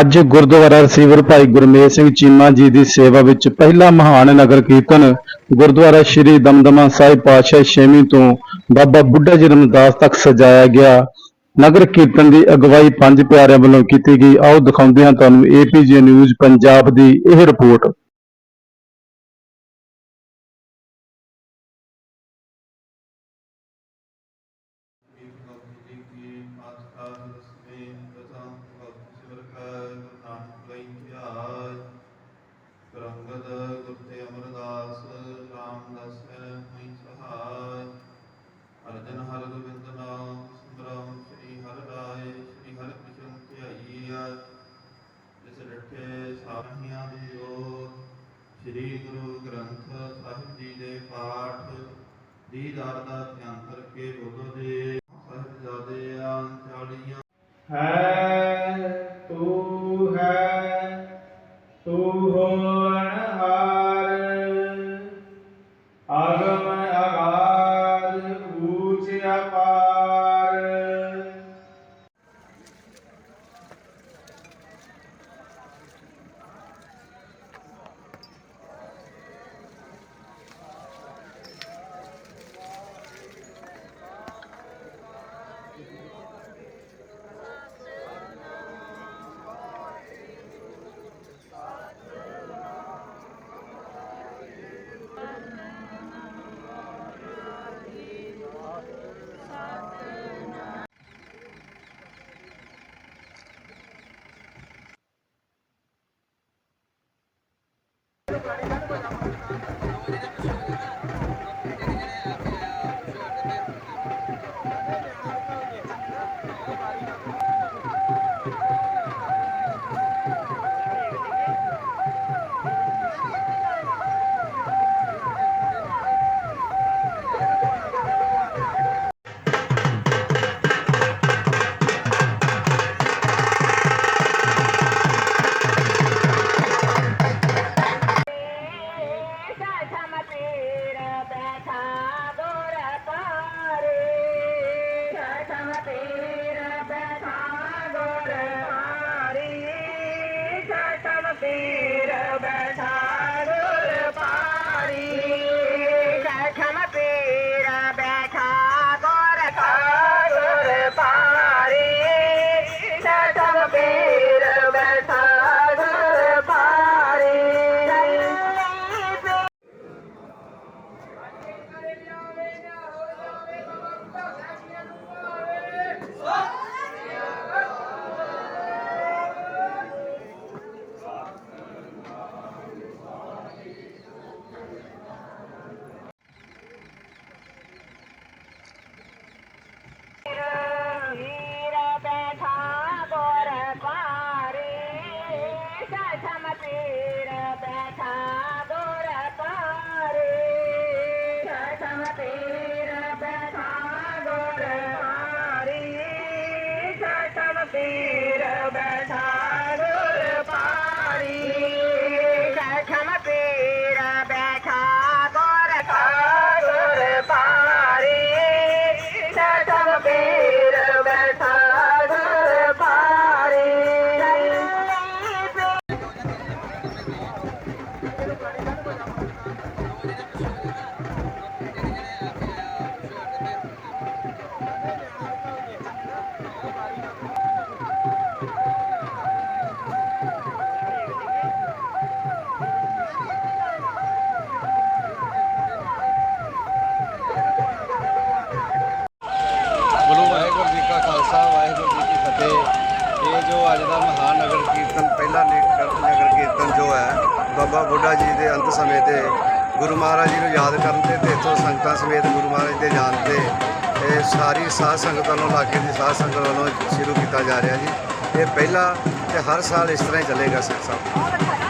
ਅੱਜ ਗੁਰਦੁਆਰਾ ਰਸੀਵਰ ਭਾਈ ਗੁਰਮੇਲ ਸਿੰਘ ਚੀਮਾ ਜੀ ਦੀ ਸੇਵਾ ਵਿੱਚ ਪਹਿਲਾ ਮਹਾਨ ਨਗਰ ਕੀਰਤਨ ਗੁਰਦੁਆਰਾ ਸ੍ਰੀ ਦਮਦਮਾ ਸਾਹਿਬ ਪਾਤਸ਼ਾਹ ਛੇਵੀਂ ਤੋਂ ਬਾਬਾ ਬੁੱਢਾ ਜੀ ਰਮਦਾਸ ਤੱਕ ਸਜਾਇਆ ਗਿਆ। ਨਗਰ ਕੀਰਤਨ ਦੀ ਅਗਵਾਈ ਪੰਜ ਪਿਆਰਿਆਂ ਵੱਲੋਂ ਕੀਤੀ ਗਈ। ਆਓ ਦਿਖਾਉਂਦੇ ਹਾਂ ਤੁਹਾਨੂੰ ਏਪੀਜੀ ਨਿਊਜ਼ ਪੰਜਾਬ ਦੀ ਇਹ ਰਿਪੋਰਟ। ਦੀਦਾਰ ਦਾ ਧਿਆਨ ਕਰਕੇ ਬੋਲੋ ਦੇ ਸਾਹਿਬਜ਼ਾਦੇ ਆਂ ਚਾਲੀਆਂ। ਹੈ Thank you. birthday. ਬਾਬਾ ਬੁੱਢਾ ਜੀ ਦੇ ਅੰਤ ਸਮੇਂ ਤੇ ਗੁਰੂ ਮਹਾਰਾਜ ਜੀ ਨੂੰ ਯਾਦ ਕਰਨ ਤੇ ਤੇ ਇੱਥੋਂ ਸੰਗਤਾਂ ਸਮੇਤ ਗੁਰੂ ਮਹਾਰਾਜ ਦੇ ਜਾਣ ਤੇ ਇਹ ਸਾਰੀ ਸਾਧ ਸੰਗਤ ਵੱਲੋਂ ਇਲਾਕੇ ਦੀ ਸਾਧ ਸੰਗਤ ਵੱਲੋਂ ਸ਼ੁਰੂ ਕੀਤਾ ਜਾ ਰਿਹਾ ਜੀ। ਇਹ ਪਹਿਲਾ ਤੇ ਹਰ ਸਾਲ ਇਸ ਤਰ੍ਹਾਂ ਹੀ ਚੱਲੇਗਾ ਸਿੱਖ ਸਾਹਿਬ।